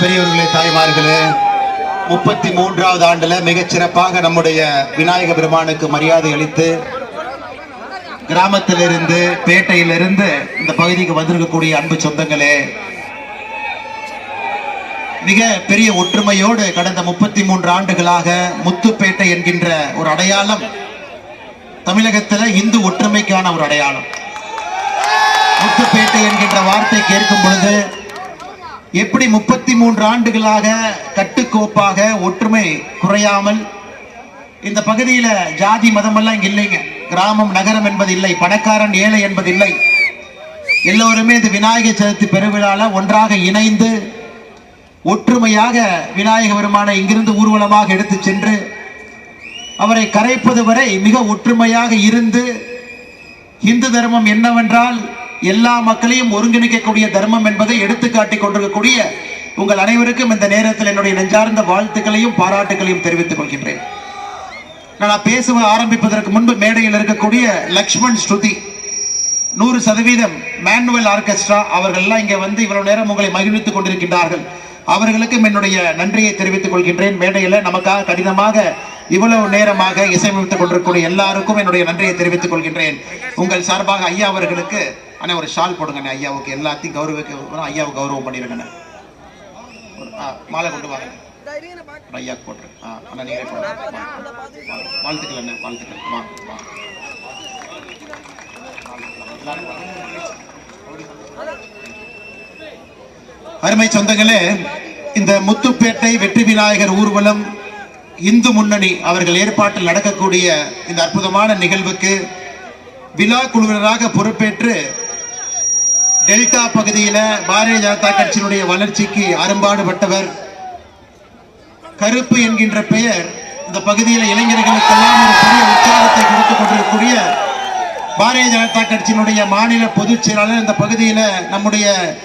பெரியவர்களே தாய்மார்களே முப்பத்தி மூன்றாவது ஆண்டுல மிகச்சிறப்பாக நம்முடைய விநாயக பெருமானுக்கு மரியாதை அளித்து கிராமத்திலிருந்து பேட்டையிலிருந்து இந்த பகுதிக்கு வந்திருக்கக்கூடிய அன்பு சொந்தங்களே மிக பெரிய ஒற்றுமையோடு கடந்த முப்பத்தி மூன்று ஆண்டுகளாக முத்துப்பேட்டை என்கின்ற ஒரு அடையாளம் தமிழகத்தில் இந்து ஒற்றுமைக்கான ஒரு அடையாளம். முத்துப்பேட்டை என்கின்ற வார்த்தை கேட்கும் பொழுது எப்படி முப்பத்தி மூன்று ஆண்டுகளாக கட்டுக்கோப்பாக ஒற்றுமை குறையாமல் இந்த பகுதியில ஜாதி மதமெல்லாம் இங்க இல்லைங்க. கிராமம் நகரம் என்பது இல்லை. பணக்காரன் ஏழை என்பது இல்லை. எல்லோருமே இந்த விநாயகர் சதுர்த்தி பெருவிழால ஒன்றாக இணைந்து ஒற்றுமையாக விநாயக பெருமானை இங்கிருந்து ஊர்வலமாக எடுத்து சென்று அவரை கரைப்பது வரை மிக ஒற்றுமையாக இருந்து இந்து தர்மம் என்னவென்றால் எல்லா மக்களையும் ஒருங்கிணைக்கக்கூடிய தர்மம் என்பதை எடுத்துக்காட்டி கொண்டிருக்கக்கூடிய உங்கள் அனைவருக்கும் இந்த நேரத்தில் என்னுடைய நெஞ்சார்ந்த வாழ்த்துக்களையும் பாராட்டுகளையும் தெரிவித்துக் கொள்கின்றேன். நான் பேசுவ ஆரம்பிப்பதற்கு முன்பு மேடையில் இருக்கக்கூடிய லக்ஷ்மண் ஸ்ருதி நூறு சதவீதம் மேனுவல் ஆர்கெஸ்ட்ரா அவர்கள்லாம் இங்கே வந்து இவ்வளவு நேரம் உங்களை மகிழ்வித்துக் கொண்டிருக்கின்றார்கள். அவர்களுக்கும் என்னுடைய நன்றியை தெரிவித்துக் கொள்கின்றேன். மேடையில் நமக்காக கடினமாக இவ்வளவு நேரமாக இசையமைத்துக் கொண்டிருக்கக்கூடிய எல்லாருக்கும் என்னுடைய நன்றியை தெரிவித்துக் கொள்கின்றேன். உங்கள் சார்பாக ஐயா அவர்களுக்கு அண்ணே ஒரு ஷால் போடுங்கண்ணே ஐயாவுக்கு எல்லாத்தையும் கௌரவிக்க ஐயாவுக்கு கௌரவம் பண்ணிருங்க மாலை கொண்டு வாங்க. ஐயா போட்டுரு ஆ அண்ணா நீங்களே போடுங்க. வாழ்த்துக்கள் அண்ணே வாழ்த்துக்கள். வா வா. அருமை சொந்தங்களே இந்த முத்துப்பேட்டை வெற்றி விநாயகர் ஊர்வலம் இந்து முன்னணி அவர்கள் ஏற்பாட்டில் நடக்கக்கூடிய இந்த அற்புதமான நிகழ்வுக்கு விழா குழுவினராக பொறுப்பேற்று டெல்டா பகுதியில பாரதிய ஜனதா கட்சியினுடைய வளர்ச்சிக்கு அரும்பாடுபட்டவர். கருப்பு என்கின்ற பெயர் இந்த பகுதியில இளைஞர்களுக்கெல்லாம் ஒரு பெரிய உற்சாகத்தை கொடுத்துக் கொண்டிருக்கக்கூடிய பாரதிய ஜனதா கட்சியினுடைய மாநில பொதுச் செயலாளர் இந்த பகுதியில நம்முடைய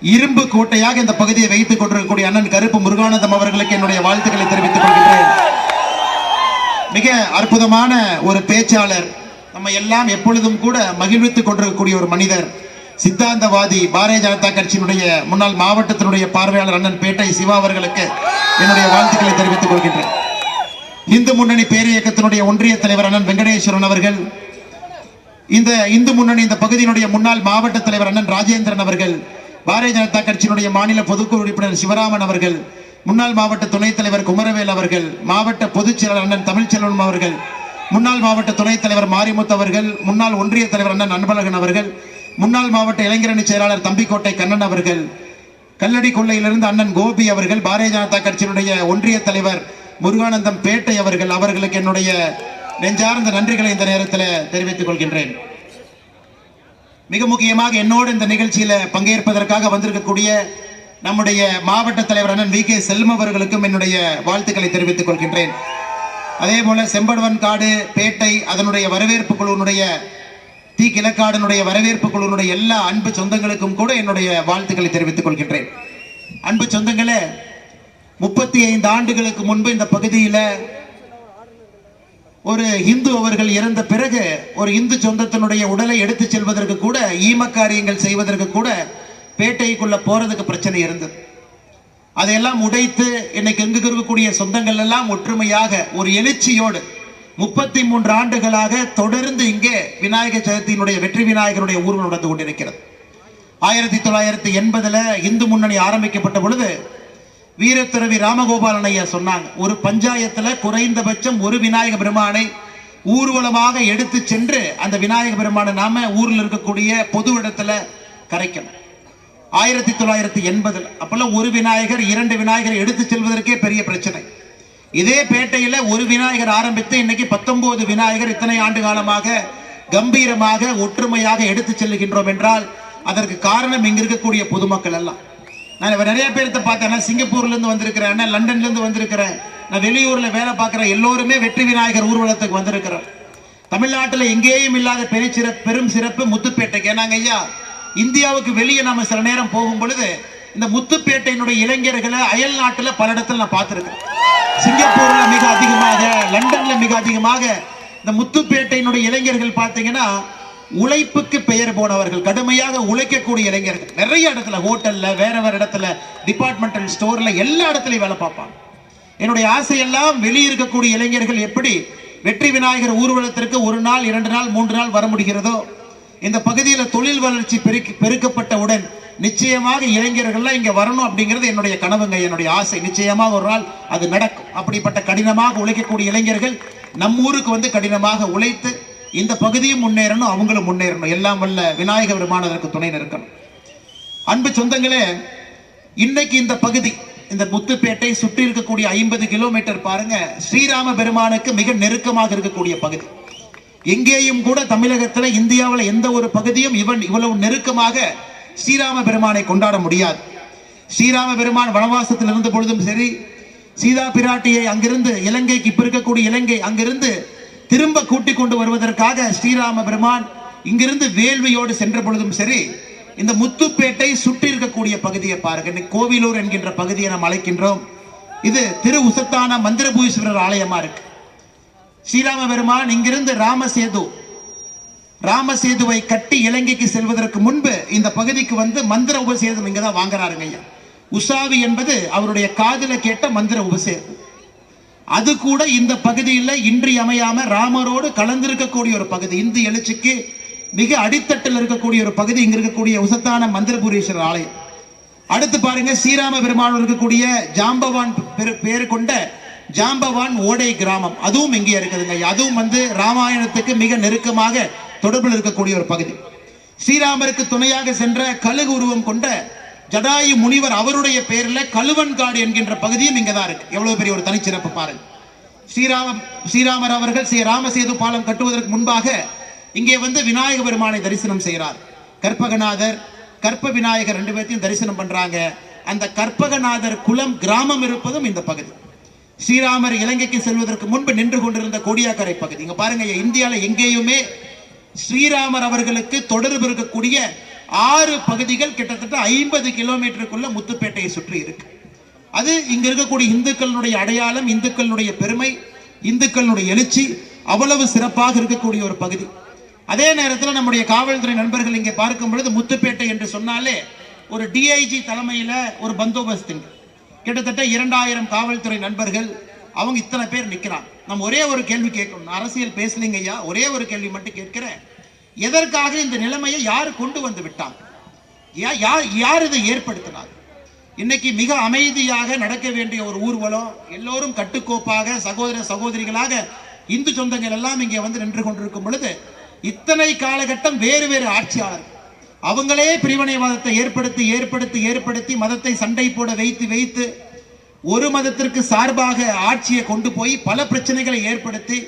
இரும்பு கோட்டையாக இந்த பகுதியை வைத்துக் கொண்டிருக்கக்கூடிய அண்ணன் கருப்பு முருகானந்தம் அவர்களுக்கு என்னுடைய வாழ்த்துக்களை தெரிவித்துக் கொள்கின்றேன். மிக அற்புதமான ஒரு பேச்சாளர். நம்ம எல்லாம் எப்பொழுதும் கூட மகிழ்வித்துக் கொண்டிருக்கக்கூடிய ஒரு மனிதர். சித்தாந்தவாதி பாரதிய ஜனதா கட்சியினுடைய முன்னாள் மாவட்டத்தினுடைய பார்வையாளர் அண்ணன் பேட்டை சிவா அவர்களுக்கு என்னுடைய வாழ்த்துக்களை தெரிவித்துக் கொள்கின்றேன். இந்து முன்னணி பேரியக்கத்தினுடைய ஒன்றிய தலைவர் அண்ணன் வெங்கடேஸ்வரன் அவர்கள் இந்த இந்து முன்னணி இந்த பகுதியினுடைய முன்னாள் மாவட்ட தலைவர் அண்ணன் ராஜேந்திரன் அவர்கள் பாரதிய ஜனதா கட்சியினுடைய மாநில பொதுக்குழு உறுப்பினர் சிவராமன் அவர்கள் முன்னாள் மாவட்ட துணைத் தலைவர் குமரவேல் அவர்கள் மாவட்ட பொதுச் அண்ணன் தமிழ்ச்செல்வன் அவர்கள் முன்னாள் மாவட்ட துணைத் தலைவர் மாரிமுத்து அவர்கள் முன்னாள் ஒன்றிய தலைவர் அண்ணன் அன்பழகன் அவர்கள் முன்னாள் மாவட்ட இளைஞரணி செயலாளர் தம்பிக்கோட்டை கண்ணன் அவர்கள் கல்லடி கொள்ளையிலிருந்து அண்ணன் கோபி அவர்கள் பாரதிய ஜனதா கட்சியினுடைய ஒன்றிய தலைவர் முருகானந்தம் பேட்டை அவர்கள் அவர்களுக்கு என்னுடைய நெஞ்சார்ந்த நன்றிகளை இந்த நேரத்தில் தெரிவித்துக் கொள்கின்றேன். மிக முக்கியமாக என்னோடு இந்த நிகழ்ச்சியில பங்கேற்பதற்காக வந்திருக்கக்கூடிய நம்முடைய மாவட்ட தலைவர் அண்ணன் வி கே செல்வம் அவர்களுக்கும் என்னுடைய வாழ்த்துக்களை தெரிவித்துக் கொள்கின்றேன். அதே போல செம்படுவன் காடு பேட்டை அதனுடைய வரவேற்பு குழுவினுடைய தி கிழக்காடனுடைய வரவேற்பு குழுவினுடைய எல்லா அன்பு சொந்தங்களுக்கும் கூட என்னுடைய வாழ்த்துக்களை தெரிவித்துக் கொள்கின்றேன். அன்பு சொந்தங்களே முப்பத்தி ஐந்து ஆண்டுகளுக்கு முன்பு இந்த பகுதியில் ஒரு இந்து அவர்கள் இறந்த பிறகு ஒரு இந்து சொந்தத்தினுடைய உடலை எடுத்து செல்வதற்கு கூட ஈமக்காரியங்கள் செய்வதற்கு கூட பேட்டைக்குள்ள போறதுக்கு பிரச்சனை இருந்தது. அதையெல்லாம் உடைத்து இன்னைக்கு எங்கு இருக்கக்கூடிய சொந்தங்கள் எல்லாம் ஒற்றுமையாக ஒரு எழுச்சியோடு முப்பத்தி மூன்று ஆண்டுகளாக தொடர்ந்து இங்கே விநாயகர் சதுர்த்தியினுடைய வெற்றி விநாயகருடைய ஊர்வலம் நடந்து கொண்டிருக்கிறது. ஆயிரத்தி தொள்ளாயிரத்தி எண்பதுல இந்து முன்னணி ஆரம்பிக்கப்பட்ட பொழுது வீரத்துறவி ராமகோபாலன் ஐயா சொன்னாங்க ஒரு பஞ்சாயத்துல குறைந்தபட்சம் ஒரு விநாயக பெருமானை ஊர்வலமாக எடுத்து சென்று அந்த விநாயக பெருமானை நாம ஊரில் இருக்கக்கூடிய பொது இடத்துல கரைக்கணும். ஆயிரத்தி தொள்ளாயிரத்தி எண்பதுல அப்பெல்லாம் ஒரு விநாயகர் இரண்டு விநாயகர் எடுத்து செல்வதற்கே பெரிய பிரச்சனை. இதே பேட்டையில ஒரு விநாயகர் ஆரம்பித்து இன்னைக்கு பத்தொன்பது விநாயகர் இத்தனை ஆண்டு காலமாக கம்பீரமாக ஒற்றுமையாக எடுத்து செல்லுகின்றோம் என்றால் அதற்கு காரணம் இங்க இருக்கக்கூடிய பொதுமக்கள் எல்லாம். நான் இவர் நிறைய பேர்த்த பார்த்தேன். சிங்கப்பூர்ல இருந்து வந்திருக்கிறேன் லண்டன்ல இருந்து வந்திருக்கிறேன் நான் வெளியூர்ல வேலை பார்க்கிறேன். எல்லோருமே வெற்றி விநாயகர் ஊர்வலத்துக்கு வந்திருக்கிறோம். தமிழ்நாட்டில் எங்கேயும் இல்லாத பெரிய சிறப்பு பெரும் சிறப்பு முத்துப்பேட்டைக்கு. ஏன்னாங்க ஐயா இந்தியாவுக்கு வெளியே நம்ம சில நேரம் போகும் பொழுது இந்த முத்துப்பேட்டையினுடைய இளைஞர்களை அயல் நாட்டுல பல இடத்துல நான் பார்த்துருக்கேன். சிங்கப்பூர்ல மிக அதிகமாக லண்டன்ல மிக அதிகமாக இந்த முத்துப்பேட்டையினுடைய இளைஞர்கள் பார்த்தீங்கன்னா உழைப்புக்கு பெயர் போனவர்கள் கடுமையாக உழைக்கக்கூடிய இளைஞர்கள். நிறைய இடத்துல ஹோட்டல்ல வேற வேற இடத்துல டிபார்ட்மெண்டல் ஸ்டோர்ல எல்லா இடத்துலையும் வேலை பார்ப்பாங்க. என்னுடைய ஆசையெல்லாம் வெளியே இருக்கக்கூடிய இளைஞர்கள் எப்படி வெற்றி விநாயகர் ஊர்வலத்திற்கு ஒரு நாள் இரண்டு நாள் மூன்று நாள் வர முடிகிறதோ இந்த பகுதியில் தொழில் வளர்ச்சி பெருக்கி பெருக்கப்பட்டவுடன் நிச்சயமாக இளைஞர்கள்லாம் இங்கே வரணும் அப்படிங்கிறது என்னுடைய கனவுங்க என்னுடைய ஆசை. நிச்சயமாக ஒரு நாள் அது நடக்கும். அப்படிப்பட்ட கடினமாக உழைக்கக்கூடிய இளைஞர்கள் நம் ஊருக்கு வந்து கடினமாக உழைத்து இந்த பகுதியும் முன்னேறணும் அவங்களும் முன்னேறணும். எல்லாம் வல்ல விநாயக பெருமானதற்கு துணை நிற்கணும். அன்பு சொந்தங்களே இன்னைக்கு இந்த பகுதி இந்த முத்துப்பேட்டை சுற்றி இருக்கக்கூடிய ஐம்பது கிலோமீட்டர் பாருங்க ஸ்ரீராம பெருமானுக்கு மிக நெருக்கமாக இருக்கக்கூடிய பகுதி. எங்கேயும் கூட தமிழகத்தில் இந்தியாவில் எந்த ஒரு பகுதியும் இவன் இவ்வளவு நெருக்கமாக ஸ்ரீராம பெருமானை கொண்டாட முடியாது. ஸ்ரீராம பெருமான் வனவாசத்தில் இருந்த பொழுதும் சரி சீதா பிராட்டியை அங்கிருந்து இலங்கைக்கு இப்ப இருக்கக்கூடிய இலங்கை அங்கிருந்து திரும்ப கூட்டிக் கொண்டு வருவதற்காக ஸ்ரீராம பெருமான் இங்கிருந்து வேள்வியோடு சென்ற பொழுதும் சரி இந்த முத்துப்பேட்டை சுற்றி இருக்கக்கூடிய பகுதியை பாருங்க. கோவிலூர் என்கின்ற பகுதியை நாம் அழைக்கின்றோம். இது திரு உசத்தான மந்திரபூஸ்வரர் ஆலயமா இருக்கு. ஸ்ரீராம பெருமான் இங்கிருந்து ராமசேது ராமசேதுவை கட்டி இலங்கைக்கு செல்வதற்கு முன்பு இந்த பகுதிக்கு வந்து மந்திர உபசேதம் இங்க தான் வாங்குறாருங்க ஐயா. உஷாவி என்பது அவருடைய காதுல கேட்ட மந்திர உபசேதம். அது கூட இந்த பகுதியில் இன்றியமையாம ராமரோடு கலந்திருக்கக்கூடிய ஒரு பகுதி. இந்து எழுச்சிக்கு மிக அடித்தட்டில் இருக்கக்கூடிய ஒரு பகுதி. இங்க இருக்கக்கூடிய உசத்தான மந்திரபுரீஸ்வரர் ஆலயம். அடுத்து பாருங்க ஸ்ரீராம பெருமாள் இருக்கக்கூடிய ஜாம்பவான் பெரு- பேர் கொண்ட ஜாம்பவான் ஓடை கிராமம். அதுவும் இங்கே இருக்குதுங்க. அதுவும் வந்து ராமாயணத்துக்கு மிக நெருக்கமாக தொடர்பில் இருக்கக்கூடிய ஒரு பகுதி. ஸ்ரீராமருக்கு துணையாக சென்ற கழுகு உருவம் கொண்ட ஜடாயு முனிவர் அவருடைய பெயரில் கழுவன்காடு என்கின்ற பகுதியும் இங்கே தான் இருக்கு. எவ்வளவு பெரிய ஒரு தனிச்சிறப்பு பாருங்க. ஸ்ரீராம ஸ்ரீராமர் அவர்கள் ஸ்ரீ ராமசேது பாலம் கட்டுவதற்கு முன்பாக இங்கே வந்து விநாயக பெருமானை தரிசனம் செய்கிறார். கற்பகநாதர் கற்ப விநாயகர் ரெண்டு பேர்த்தையும் தரிசனம் பண்றாங்க. அந்த கற்பகநாதர் குலம் கிராமம் இருப்பதும் இந்த பகுதி. ஸ்ரீராமர் இலங்கைக்கு செல்வதற்கு முன்பு நின்று கொண்டிருந்த கோடியாக்கரை பகுதி. இங்க பாருங்க இந்தியாவில் எங்கேயுமே ஸ்ரீராமர் அவர்களுக்கு தொடர்பு இருக்கக்கூடிய ஆறு பகுதிகள் கிட்டத்தட்ட ஐம்பது கிலோமீட்டருக்குள்ள முத்துப்பேட்டையை சுற்றி இருக்கு. அது இங்க இருக்கக்கூடிய இந்துக்களுடைய அடையாளம் இந்துக்களுடைய பெருமை இந்துக்களுடைய எழுச்சி அவ்வளவு சிறப்பாக இருக்கக்கூடிய ஒரு பகுதி. அதே நேரத்தில் நம்முடைய காவல்துறை நண்பர்கள் இங்கே பார்க்கும் பொழுது முத்துப்பேட்டை என்று சொன்னாலே ஒரு டிஐஜி தலைமையில ஒரு பந்தோபஸ்துங்க கிட்டத்தட்ட இரண்டாயிரம் காவல்துறை நண்பர்கள் அவங்க இத்தனை பேர் நிற்கிறாங்க நம்ம ஒரே ஒரு கேள்வி கேட்கணும். அரசியல் பேசலீங்க ஐயா ஒரே ஒரு கேள்வி மட்டும் கேட்கிறேன். எதற்காக இந்த நிலைமையை யார் கொண்டு வந்து விட்டாங்க? யார் யார் இதை ஏற்படுத்தினார் இன்னைக்கு மிக அமைதியாக நடக்க வேண்டிய ஒரு ஊர்வலம் எல்லோரும் கட்டுக்கோப்பாக சகோதர சகோதரிகளாக இந்து சொந்தங்கள் எல்லாம் இங்கே வந்து நின்று கொண்டிருக்கும் பொழுது இத்தனை காலகட்டம் வேறு வேறு ஆட்சியாளர்கள். அவங்களே பிரிவினைவாதத்தை ஏற்படுத்தி ஏற்படுத்தி ஏற்படுத்தி மதத்தை சண்டை போட வைத்து வைத்து ஒரு மதத்திற்கு சார்பாக ஆட்சியை கொண்டு போய் பல பிரச்சனைகளை ஏற்படுத்தி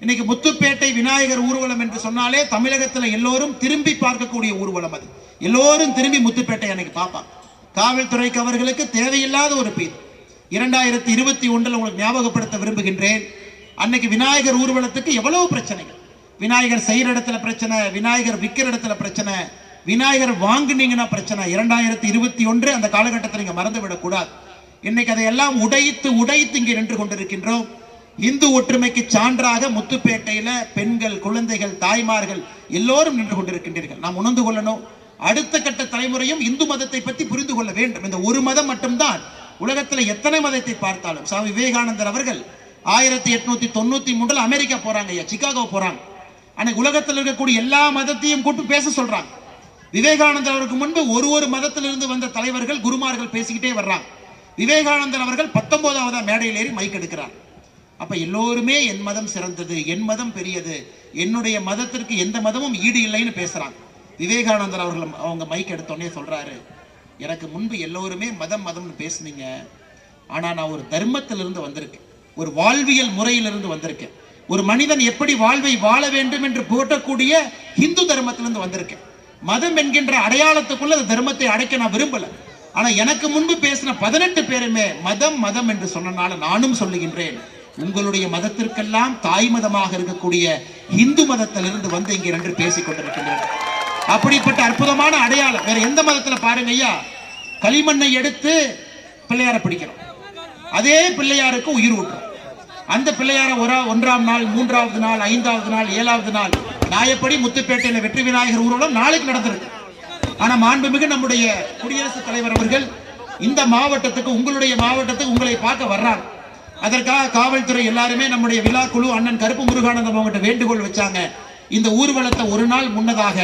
இன்னைக்கு முத்துப்பேட்டை விநாயகர் ஊர்வலம் என்று சொன்னாலே தமிழகத்தில் எல்லோரும் திரும்பி பார்க்கக்கூடிய ஊர்வலம் அது. எல்லோரும் திரும்பி முத்துப்பேட்டை அன்னைக்கு பார்ப்பாங்க காவல்துறைக்கு அவர்களுக்கு தேவையில்லாத ஒரு பீர். இரண்டாயிரத்தி இருபத்தி ஒன்றில் உங்களுக்கு ஞாபகப்படுத்த விரும்புகின்றேன். அன்னைக்கு விநாயகர் ஊர்வலத்துக்கு எவ்வளவு பிரச்சனைகள். விநாயகர் செய்கிற இடத்துல பிரச்சனை விநாயகர் விற்கிற இடத்துல பிரச்சனை விநாயகர் வாங்குனீங்கன்னா பிரச்சனை. இரண்டாயிரத்தி இருபத்தி ஒன்று அந்த காலகட்டத்தை நீங்க மறந்து விடக்கூடாது இன்னைக்கு அதையெல்லாம் உடைத்து உடைத்து இங்கே நின்று கொண்டிருக்கின்றோம். இந்து ஒற்றுமைக்கு சான்றாக முத்துப்பேட்டையில பெண்கள் குழந்தைகள் தாய்மார்கள் எல்லோரும் நின்று கொண்டிருக்கின்றீர்கள். நாம் உணர்ந்து கொள்ளணும். அடுத்த கட்ட தலைமுறையும் இந்து மதத்தை பற்றி புரிந்து கொள்ள வேண்டும். இந்த ஒரு மதம் மட்டும்தான். உலகத்தில் எத்தனை மதத்தை பார்த்தாலும். சுவாமி விவேகானந்தர் அவர்கள் ஆயிரத்தி எட்நூத்தி தொண்ணூத்தி மூணுல அமெரிக்கா போறாங்க ஐயா சிகாகோ போறாங்க. அன்னைக்கு உலகத்தில் இருக்கக்கூடிய எல்லா மதத்தையும் கூட்டு பேச சொல்றாங்க. விவேகானந்தர் அவருக்கு முன்பு ஒரு ஒரு மதத்திலிருந்து வந்த தலைவர்கள் குருமார்கள் பேசிக்கிட்டே வர்றாங்க. விவேகானந்தர் அவர்கள் பத்தொன்பதாவது மேடையில் ஏறி மைக் எடுக்கிறார். அப்ப எல்லோருமே என் மதம் சிறந்தது என் மதம் பெரியது என்னுடைய மதத்திற்கு எந்த மதமும் ஈடு இல்லைன்னு பேசுறாங்க. விவேகானந்தர் அவர்கள் அவங்க மைக் எடுத்தோடனே சொல்றாரு எனக்கு முன்பு எல்லோருமே மதம் மதம்னு பேசுனீங்க. ஆனா நான் ஒரு தர்மத்திலிருந்து வந்திருக்கேன். ஒரு வாழ்வியல் முறையிலிருந்து வந்திருக்கேன். ஒரு மனிதன் எப்படி வாழ்வை வாழ வேண்டும் என்று போட்டக்கூடிய இந்து தர்மத்திலிருந்து வந்திருக்கேன். மதம் என்கின்ற அடையாளத்துக்குள்ள அந்த தர்மத்தை அடைக்க நான் விரும்பல. ஆனா எனக்கு முன்பு பேசின பதினெட்டு பேருமே மதம் மதம் என்று சொன்னனால நானும் சொல்லுகின்றேன். உங்களுடைய மதத்திற்கெல்லாம் தாய் மதமாக இருக்கக்கூடிய இந்து மதத்திலிருந்து வந்து இங்கே என்று பேசிக் கொண்டிருக்கின்றனர். அப்படிப்பட்ட அற்புதமான அடையாளம். வேற எந்த மதத்துல பாருங்க ஐயா? களிமண்ணை எடுத்து பிள்ளையார பிடிக்கிறோம் அதே பிள்ளையாருக்கு உயிர் ஊட்டுறோம். அந்த பிள்ளையார ஒரு ஒன்றாம் நாள் மூன்றாவது நாள் ஐந்தாவது நாள் ஏழாவது நாள் ராயப்படி முத்துப்பேட்டையில வெற்றி விநாயகர் ஊர்வலம் நாளைக்கு நடந்திருக்கு ஆனா மாண்புமிகு நம்முடைய குடியரசுத் தலைவர் அவர்கள் இந்த மாவட்டத்துக்கு உங்களுடைய மாவட்டத்துக்கு உங்களை பார்க்க வர்றாங்க அதற்காக காவல்துறை எல்லாருமே நம்முடைய விழா குழு அண்ணன் கருப்பு முருகானந்தம் அவங்ககிட்ட வேண்டுகோள் வச்சாங்க. இந்த ஊர்வலத்தை ஒரு நாள் முன்னதாக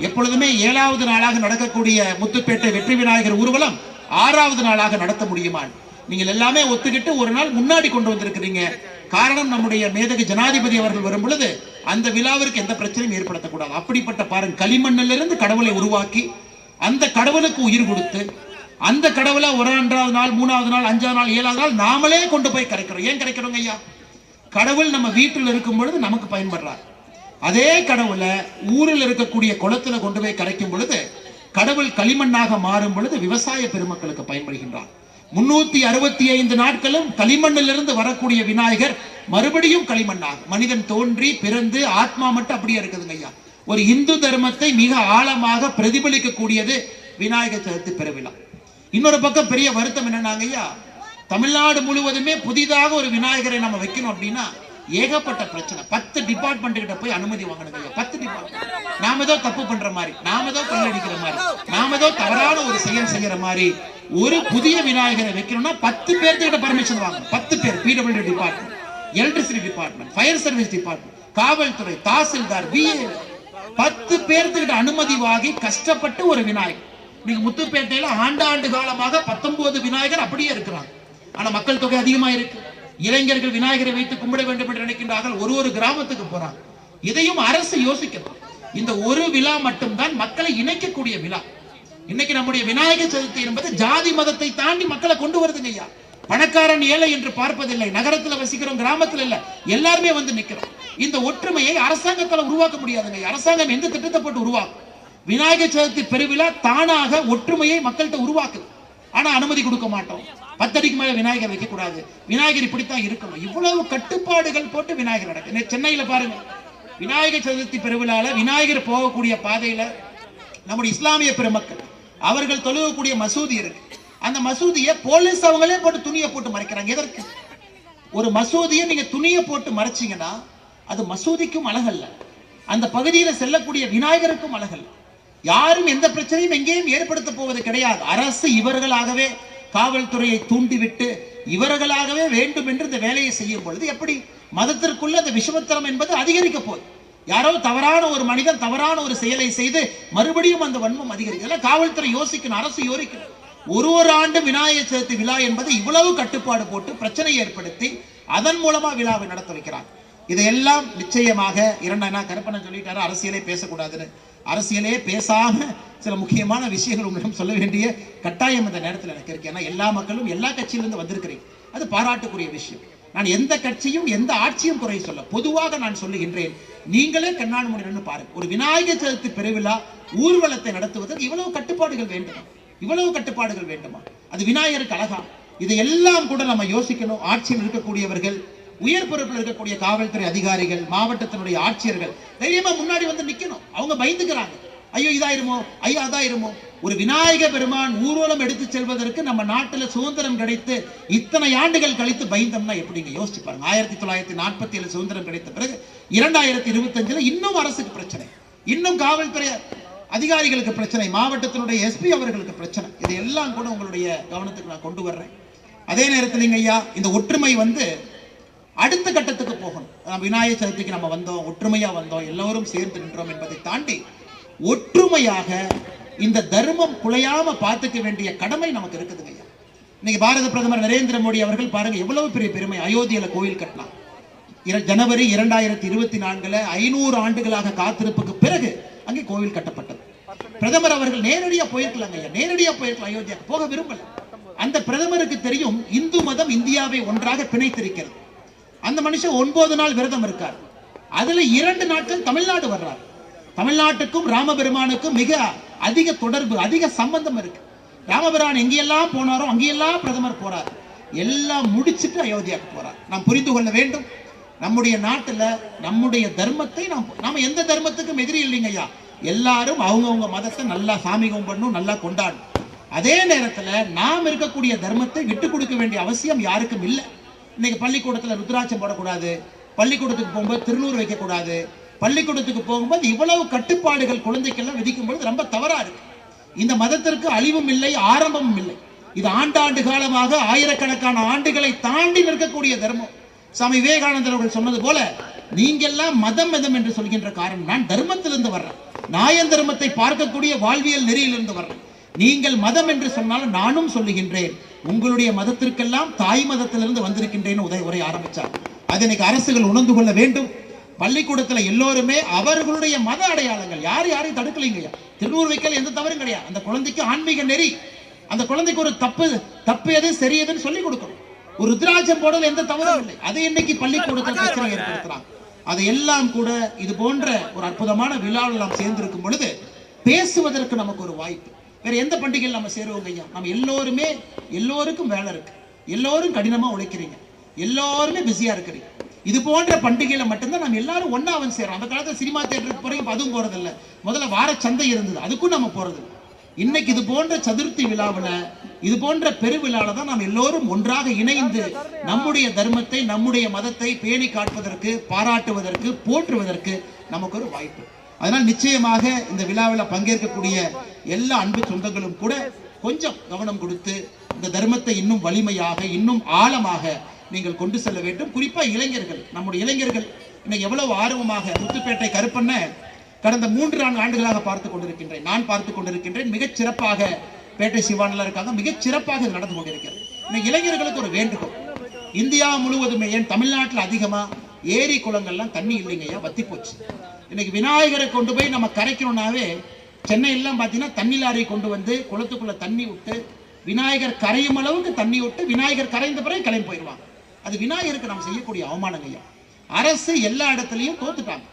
எப்பொழுதுமே ஏழாவது நாளாக நடக்கக்கூடிய முத்துப்பேட்டை வெற்றி விநாயகர் ஊர்வலம் ஆறாவது நாளாக நடத்த முடியுமா நீங்கள் எல்லாமே ஒத்துக்கிட்டு ஒரு நாள் முன்னாடி கொண்டு வந்திருக்கிறீங்க. காரணம் நம்முடைய மேதகு ஜனாதிபதி அவர்கள் வரும் பொழுது அந்த விழாவிற்கு எந்த பிரச்சனையும் ஏற்படுத்தக்கூடாது. அப்படிப்பட்ட பாருங்க களிமண்ணிலிருந்து கடவுளை உருவாக்கி அந்த கடவுளுக்கு உயிர் கொடுத்து அந்த கடவுளை ஒரு ஒன்றாவது நாள் மூணாவது நாள் அஞ்சாவது நாள் ஏழாவது நாள் நாமளே கொண்டு போய் கரைக்கிறோம். ஏன் கரைக்கிறோங்க ஐயா? கடவுள் நம்ம வீட்டில் இருக்கும் பொழுது நமக்கு பயன்படுறார். அதே கடவுளை ஊரில் இருக்கக்கூடிய குளத்துல கொண்டு போய் கரைக்கும் பொழுது கடவுள் களிமண்ணாக மாறும் பொழுது விவசாய பெருமக்களுக்கு பயன்படுகின்றார். முன்னூத்தி அறுபத்தி ஐந்து நாட்களும் களிமண்ணிலிருந்து வரக்கூடிய விநாயகர் மறுபடியும் களிமண்ணாக. மனிதன் தோன்றி பிறந்து ஆத்மா மட்டும் அப்படியே இருக்குதுங்க ஐயா. ஒரு இந்து தர்மத்தை மிக ஆழமாக பிரதிபலிக்கக்கூடியது விநாயகர் சதுர்த்தி பெருவிழா. இன்னொரு பக்கம் பெரிய வருத்தம் என்னன்னாங்க ஐயா? தமிழ்நாடு முழுவதுமே புதிதாக ஒரு விநாயகரை நம்ம வைக்கணும் அப்படின்னா ஏகப்பட்ட பிரச்சனை. பத்து டிபார்ட்மெண்ட் கிட்ட போய் அனுமதி வாங்கணுங்க ஐயா. பத்து டிபார்ட்மெண்ட் நாம ஏதோ தப்பு பண்ற மாதிரி நாம ஏதோ கொள்ளடிக்கிற மாதிரி நாம ஏதோ தவறான ஒரு செயல் செய்யற மாதிரி ஒரு புதிய விநாயகரை வைக்கணும்னா பத்து பேர்த்துக்கிட்ட பர்மிஷன் வாங்கணும். பத்து பேர். PWD department electricity department fire service department காவல்துறை தாசில்தார் பிஏ பத்து பேர்த்துக்கிட்ட அனுமதி வாங்கி கஷ்டப்பட்டு ஒரு விநாயகர். நீங்க முத்துப்பேட்டையில ஆண்டாண்டு காலமாக பத்தொன்பது விநாயகர் அப்படியே இருக்கிறாங்க. ஆனா மக்கள் தொகை அதிகமா இருக்கு இளைஞர்கள் விநாயகரை வைத்து கும்பிட வேண்டும் என்று நினைக்கின்றார்கள். ஒரு ஒரு கிராமத்துக்கு போறாங்க. இதையும் அரசு யோசிக்கணும். இந்த ஒரு விழா மட்டும்தான் மக்களை இணைக்கக்கூடிய விழா. இன்னைக்கு நம்முடைய விநாயகர் சதுர்த்தி என்பது ஜாதி மதத்தை தாண்டி மக்களை கொண்டு வருதுங்க ஐயா. பணக்காரன் ஏழை என்று பார்ப்பதில்லை. நகரத்துல வசிக்கிறோம் கிராமத்துல இல்ல. எல்லாருமே வந்து நிக்கிறோம். இந்த ஒற்றுமையை அரசாங்கத்தால உருவாக்க முடியாதுங்க அரசாங்கம் எந்த திட்டத்தை போட்டு உருவாக்கும்? விநாயகர் சதுர்த்தி பெருவிழா தானாக ஒற்றுமையை மக்கள்கிட்ட உருவாக்குது. ஆனா அனுமதி கொடுக்க மாட்டோம். பத்தடிக்கு மேல விநாயகர் வைக்க கூடாது விநாயகர் இப்படித்தான் இருக்கணும். இவ்வளவு கட்டுப்பாடுகள் போட்டு விநாயகர் நடக்கு சென்னையில பாருங்க. விநாயகர் சதுர்த்தி பெருவிழால விநாயகர் போகக்கூடிய பாதையில நம்முடைய இஸ்லாமிய பெருமக்கள் அவர்கள் தொழுகக்கூடிய மசூதி இருக்கு. அந்த மசூதியை போலீஸ் அவங்களே போட்டு துணியை போட்டு மறைக்கிறாங்க. எதற்கு? ஒரு மசூதியை நீங்க துணியை போட்டு மறைச்சீங்கன்னா அது மசூதிக்கும் அழகல்ல. அந்த பகுதியில செல்லக்கூடிய விநாயகருக்கும் அழகல்ல. யாரும் எந்த பிரச்சனையும் எங்கேயும் ஏற்படுத்த போவது கிடையாது. அரசு இவர்களாகவே காவல்துறையை தூண்டிவிட்டு இவர்களாகவே வேண்டும் என்று இந்த வேலையை செய்யும் பொழுது எப்படி மதத்திற்குள்ள அந்த விஷமத்தனம் என்பது அதிகரிக்க போகுது. யாரோ தவறான ஒரு மனிதன் தவறான ஒரு செயலை செய்து மறுபடியும் அந்த வன்மம் அதிகரிக்கும் காவல்துறை யோசிக்கணும் அரசு யோசிக்கணும். ஒரு ஒரு ஆண்டு விநாயகர் சதுர்த்தி விழா என்பது இவ்வளவு கட்டுப்பாடு போட்டு பிரச்சனை ஏற்படுத்தி அதன் மூலமா விழாவை நடத்த வைக்கிறாங்க. இதையெல்லாம் நிச்சயமாக இரண்டா கருப்பணன் சொல்லிட்டாரு அரசியலே பேசக்கூடாதுன்னு. அரசியலே பேசாம சில முக்கியமான விஷயங்கள் உங்களிடம் சொல்ல வேண்டிய கட்டாயம் இந்த நேரத்தில் எனக்கு இருக்கு. ஏன்னா எல்லா மக்களும் எல்லா கட்சியிலிருந்து வந்திருக்கிறீங்க. அது பாராட்டுக்குரிய விஷயம். நான் எந்த கட்சியும் எந்த ஆட்சியும் குறை சொல்ல பொதுவாக நான் சொல்லுகின்றேன் நீங்களே கண்ணாடி முன்னாடி பாருங்க. ஒரு விநாயகர் சதுர்த்தி பெருவிழா ஊர்வலத்தை நடத்துவதற்கு இவ்வளவு கட்டுப்பாடுகள் வேண்டுமா? இவ்வளவு கட்டுப்பாடுகள் வேண்டுமா? அது விநாயகருக்கு அழகா? இதையெல்லாம் கூட நம்ம யோசிக்கணும். ஆட்சியில் இருக்கக்கூடியவர்கள் உயர் பொறுப்பில் இருக்கக்கூடிய காவல்துறை அதிகாரிகள் மாவட்டத்தினுடைய ஆட்சியர்கள் தைரியமா முன்னாடி வந்து நிக்கணும். அவங்க பயந்துக்கிறாங்க. ஐயோ இதாயிருமோ? ஐயோ அதாயிருமோ? ஒரு விநாயக பெருமான் ஊர்வலம் எடுத்து செல்வதற்கு நம்ம நாட்டில் சுதந்திரம் கிடைத்து இத்தனை ஆண்டுகள் கழித்து பயந்தோம்னா எப்படிங்க? யோசிச்சு பாருங்க. ஆயிரத்தி தொள்ளாயிரத்தி நாற்பத்தி ஏழு சுதந்திரம் கிடைத்த பிறகு இரண்டாயிரத்தி இருபத்தஞ்சுல இன்னும் அரசுக்கு பிரச்சனை. இன்னும் காவல்துறை அதிகாரிகளுக்கு பிரச்சனை. மாவட்டத்தினுடைய எஸ்பி அவர்களுக்கு பிரச்சனை. இதையெல்லாம் கூட உங்களுடைய கவனத்துக்கு நான் கொண்டு வர்றேன். அதே நேரத்தில் ஐயா இந்த ஒற்றுமை வந்து அடுத்த கட்டத்துக்கு போகணும். அஹ் விநாயகர் சதுர்த்திக்கு நம்ம வந்தோம் ஒற்றுமையா வந்தோம் எல்லோரும் சேர்ந்து நின்றோம் என்பதை தாண்டி ஒற்றுமையாக இந்த தர்மம் குலையாம பார்த்துக்க வேண்டிய கடமை நமக்கு இருக்குதுங்க ஐயா. இன்னைக்கு பாரத பிரதமர் நரேந்திர மோடி அவர்கள் பாருங்க எவ்வளவு பெரிய பெருமை. அயோத்தியில கோயில் கட்டலாம். ஜனவரி இரண்டாயிரத்தி இருபத்தி நான்குல ஐநூறு ஆண்டுகளாக காத்திருப்புக்கு பிறகு அங்கே கோவில் கட்டப்பட்டது. பிரதமர் அவர்கள் நேரடியா போயிருக்கலாங்க ஐயா. நேரடியா போயிருக்கலாம் அயோத்தியா போக விரும்பல. அந்த பிரதமருக்கு தெரியும் இந்து மதம் இந்தியாவை ஒன்றாக பிணைத்திருக்கிறது. அந்த மனுஷன் ஒன்பது நாள் விரதம் இருக்கார். அதுல இரண்டு நாட்கள் தமிழ்நாடு வர்றார். தமிழ்நாட்டுக்கும் ராமபெருமானுக்கும் மிக அதிக தொடர்பு அதிக சம்பந்தம் இருக்கு. ராமபிரான் எங்கெல்லாம் போனாரோ அங்கெல்லாம் பிரதமர் போறார். எல்லாம் முடிச்சுட்டு அயோத்தியாவுக்கு போறார். நாம் புரிந்து கொள்ள வேண்டும். நம்முடைய நாட்டுல நம்முடைய தர்மத்தை நாம் நாம எந்த தர்மத்துக்கும் எதிரி இல்லைங்க ஐயா. எல்லாரும் அவங்கவுங்க மதத்தை நல்லா சாமி கும்பிடணும் நல்லா கொண்டாடணும். அதே நேரத்துல நாம் இருக்கக்கூடிய தர்மத்தை விட்டு கொடுக்க வேண்டிய அவசியம் யாருக்கும் இல்லை. இன்னைக்கு பள்ளிக்கூடத்தில் ருத்ராட்சம் போடக்கூடாது. பள்ளிக்கூடத்துக்கு போகும்போது திருநூறு வைக்கக்கூடாது. பள்ளிக்கூடத்துக்கு போகும்போது இவ்வளவு கட்டுப்பாடுகள் குழந்தைக்கெல்லாம் விதிக்கும் பொழுது ரொம்ப தவறா இருக்கு. இந்த மதத்திற்கு அழிவும் இல்லை ஆரம்பமும் இல்லை. இது ஆண்டாண்டு காலமாக ஆயிரக்கணக்கான ஆண்டுகளை தாண்டி நிற்கக்கூடிய தர்மம். சுவாமி விவேகானந்தர் அவர்கள் சொன்னது போல நீங்கெல்லாம் மதம் மதம் என்று சொல்கின்ற காரணம். நான் தர்மத்திலிருந்து வர்றேன். நாயன் தர்மத்தை பார்க்கக்கூடிய வாழ்வியல் நெறியிலிருந்து வர்றேன். நீங்கள் மதம் என்று சொன்னாலும் நானும் சொல்லுகின்றேன். உங்களுடைய மதத்திற்கெல்லாம் தாய் மதத்திலிருந்து வந்திருக்கின்றேன்னு உதவி உரை ஆரம்பிச்சார். அது இன்னைக்கு அரசுகள் உணர்ந்து கொள்ள வேண்டும். பள்ளிக்கூடத்துல எல்லோருமே அவர்களுடைய மத அடையாளங்கள். யார் யாரையும் தடுக்கலைங்கய்யா திருநூறு வைக்கல எந்த தவறும் கிடையாது. அந்த குழந்தைக்கு ஆன்மீக நெறி. அந்த குழந்தைக்கு ஒரு தப்பு தப்பு எது சரி எதுன்னு சொல்லி கொடுக்கணும். ஒரு ருத்ராஜம் போடல எந்த தவறும் இல்லை. அதை இன்னைக்கு பள்ளிக்கூடத்தில் பிரச்சனை ஏற்படுத்துறாங்க. அதை எல்லாம் கூட இது போன்ற ஒரு அற்புதமான விழாவில் நாம் சேர்ந்திருக்கும் பொழுது பேசுவதற்கு நமக்கு ஒரு வாய்ப்பு. வேற எந்த பண்டிகையில் நம்ம சேருவோங்க ஐயா? நம்ம எல்லோருமே எல்லோருக்கும் வேலை இருக்கு. எல்லோரும் கடினமா உழைக்கிறீங்க. எல்லாருமே பிஸியா இருக்கிறீங்க. இது போன்ற பண்டிகையில மட்டும்தான் நம்ம எல்லாரும் ஒண்ணா வந்து சேரோம் அந்த காலத்துல சினிமா தேட்டருக்கு போறீங்க அதுவும் போறது இல்ல முதல்ல வார சந்தை இருந்தது. அதுக்கும் நம்ம போறது இன்னைக்கு இது போன்ற சதுர்த்தி விழாவுல இது போன்ற பெருவிழாவில் தான் நாம் எல்லோரும் ஒன்றாக இணைந்து நம்முடைய தர்மத்தை நம்முடைய மதத்தை பேணி காட்டுவதற்கு பாராட்டுவதற்கு போற்றுவதற்கு நமக்கு ஒரு வாய்ப்பு. அதனால் நிச்சயமாக இந்த விழாவில் பங்கேற்கக்கூடிய எல்லா அன்பு சொந்தங்களும் கூட கொஞ்சம் கவனம் கொடுத்து இந்த தர்மத்தை இன்னும் வலிமையாக இன்னும் ஆழமாக நீங்கள் கொண்டு செல்ல வேண்டும். குறிப்பா இளைஞர்கள் நம்முடைய இளைஞர்கள் இன்னைக்கு எவ்வளவு ஆர்வமாக முத்துப்பேட்டை கருப்பண்ண கடந்த மூன்று நான்கு ஆண்டுகளாக பார்த்து கொண்டிருக்கின்றேன். நான் பார்த்து கொண்டிருக்கின்றேன். மிகச் சிறப்பாக பேட்டை சிவானில் இருக்காங்க மிகச் சிறப்பாக இது நடந்து கொண்டிருக்கிறது. இன்னைக்கு இளைஞர்களுக்கு ஒரு வேண்டுகோள். இந்தியா முழுவதுமே ஏன் தமிழ்நாட்டில் அதிகமா ஏரி குளங்கள்லாம் தண்ணி இல்லைங்கய்யா வத்தி போச்சு. இன்னைக்கு விநாயகரை கொண்டு போய் நம்ம கரைக்கணும்னாவே சென்னையெல்லாம் பார்த்தீங்கன்னா தண்ணி லாரி கொண்டு வந்து குளத்துக்குள்ள தண்ணி விட்டு விநாயகர் கரையும் அளவுக்கு தண்ணி விட்டு விநாயகர் கரைந்த பிறகு கிளம்பி போயிடுவாங்க. அது விநாயகருக்கு நம்ம செய்யக்கூடிய அவமானங்கய்யா அரசு எல்லா இடத்துலையும் தோத்துட்டாங்க.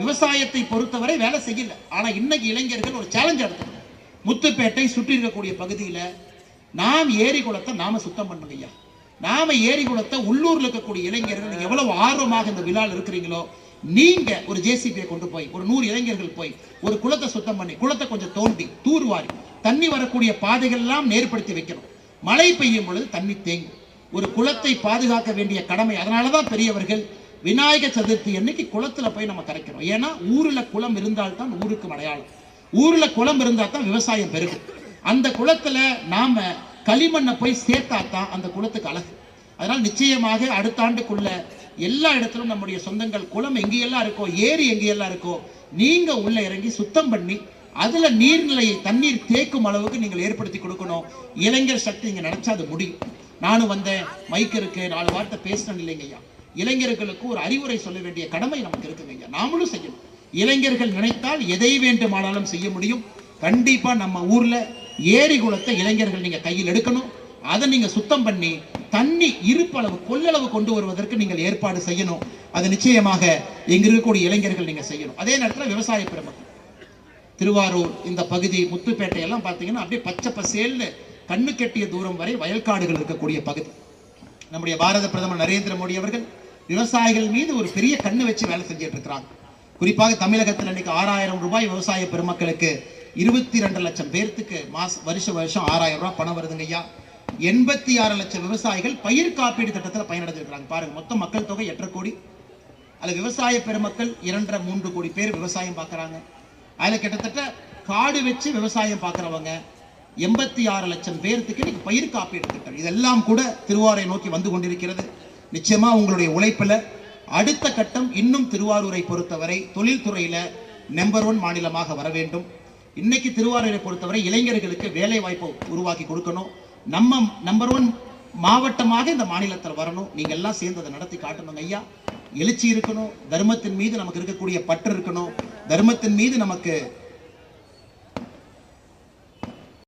விவசாயத்தை பொறுத்தவரை வேலை செய்யல. ஆனா இன்னைக்கு இளைஞர்கள் ஒரு சேலஞ்ச் எடுத்துக்கணும் முத்துப்பேட்டை சுற்றி இருக்கக்கூடிய பகுதியில நாம் ஏரி குளத்தை நாம சுத்தம் பண்ணுங்கய்யா நாம ஏரி குளத்தை உள்ளூர்ல இருக்கக்கூடிய இளைஞர்கள் எவ்வளவு ஆர்வமாக இந்த விழாவில் இருக்கிறீங்களோ நீங்க ஒரு ஜேசிபியை கொண்டு போய் ஒரு நூறு இளைஞர்கள் போய் ஒரு குளத்தை சுத்தம் பண்ணி குளத்தை கொஞ்சம் தோண்டி தூர்வாரி தண்ணி வரக்கூடிய பாதைகள் எல்லாம் நேர்படுத்தி வைக்கணும். மழை பெய்யும் பொழுது தண்ணி தேங்கும். ஒரு குளத்தை பாதுகாக்க வேண்டிய கடமை அதனாலதான் பெரியவர்கள் விநாயகர் சதுர்த்தி அன்னைக்கு குளத்துல போய் நம்ம கரைக்கிறோம். ஏன்னா ஊர்ல குளம் இருந்தால்தான் ஊருக்கு அடையாளம் ஊர்ல குளம் இருந்தால் தான் விவசாயம் பெருகும். அந்த குளத்துல நாம களிமண்ணை போய் சேர்த்தா தான் அந்த குளத்துக்கு அழகு. அதனால் நிச்சயமாக அடுத்த ஆண்டுக்குள்ள எல்லா இடத்திலும் நம்முடைய சொந்தங்கள் குளம் எங்கேயெல்லாம் இருக்கோ ஏரி எங்கேயெல்லாம் இருக்கோ நீங்க உள்ள இறங்கி சுத்தம் பண்ணி அதுல நீர்நிலையை தண்ணீர் தேக்கும் அளவுக்கு நீங்கள் ஏற்படுத்தி கொடுக்கணும். இளைஞர் சக்தி இங்க நினைச்சா அது முடியும். நானும் வந்தேன் மைக் இருக்கு நாலு வார்த்தை பேசணும் இல்லைங்கய்யா இளைஞர்களுக்கு ஒரு அறிவுரை சொல்ல வேண்டிய கடமை நமக்கு இருக்குங்க நாமளும் செய்யணும். இளைஞர்கள் நினைத்தால் எதை வேண்டுமானாலும் செய்ய முடியும். கண்டிப்பா நம்ம ஊர்ல ஏரி குளத்தை இளைஞர்கள் நீங்க கையில் எடுக்கணும். அதை நீங்க சுத்தம் பண்ணி தண்ணி இருப்பளவு கொள்ளளவு கொண்டு வருவதற்கு நீங்கள் ஏற்பாடு செய்யணும். அது நிச்சயமாக இங்க இருக்கக்கூடிய இளைஞர்கள் நீங்க செய்யணும். அதே நேரத்தில் விவசாய பெருமக்கள். திருவாரூர் இந்த பகுதி முத்துப்பேட்டை எல்லாம் பார்த்தீங்கன்னா அப்படியே பச்சை பசேல்னு கண்ணு கெட்டிய தூரம் வரை வயல்காடுகள் இருக்கக்கூடிய பகுதி. நம்முடைய பாரத பிரதமர் நரேந்திர மோடி அவர்கள் விவசாயிகள் மீது ஒரு பெரிய கண்ணு வச்சு வேலை செஞ்சுட்டு இருக்கிறாங்க. குறிப்பாக தமிழகத்தில் இன்னைக்கு ஆறாயிரம் ரூபாய் விவசாய பெருமக்களுக்கு இருபத்தி ரெண்டு லட்சம் பேர்த்துக்கு மாச வருஷ வருஷம் ஆறாயிரம் ரூபாய் பணம் வருதுங்க ஐயா. எண்பத்தி ஆறு லட்சம் விவசாயிகள் பயிர் காப்பீடு திட்டத்தில் பயனடைஞ்சிருக்கிறாங்க. பாருங்க மொத்த மக்கள் தொகை எட்டரை கோடி. அதில் விவசாய பெருமக்கள் இரண்டரை மூன்று கோடி பேர் விவசாயம் பார்க்குறாங்க அதில் கிட்டத்தட்ட காடு வச்சு விவசாயம் பார்க்குறவங்க எண்பத்தி ஆறு லட்சம் பேர்த்துக்கு இன்னைக்கு பயிர் காப்பீடு திட்டம். இதெல்லாம் கூட திருவாரூரை நோக்கி வந்து கொண்டிருக்கிறது. நிச்சயமாக உங்களுடைய உழைப்பில் அடுத்த கட்டம் இன்னும் திருவாரூரை பொறுத்தவரை தொழில்துறையில் நம்பர் ஒன் மாநிலமாக வர வேண்டும். இன்னைக்கு திருவாரூரை பொறுத்தவரை இளைஞர்களுக்கு வேலை வாய்ப்பை உருவாக்கி கொடுக்கணும். நம்ம நம்பர் ஒன் மாவட்டமாக இந்த மாநிலத்தில் வரணும். நீங்க எல்லாம் சேர்ந்து அதை நடத்தி காட்டணும் ஐயா. எழுச்சி இருக்கணும். தர்மத்தின் மீது நமக்கு இருக்கக்கூடிய பற்று இருக்கணும். தர்மத்தின் மீது நமக்கு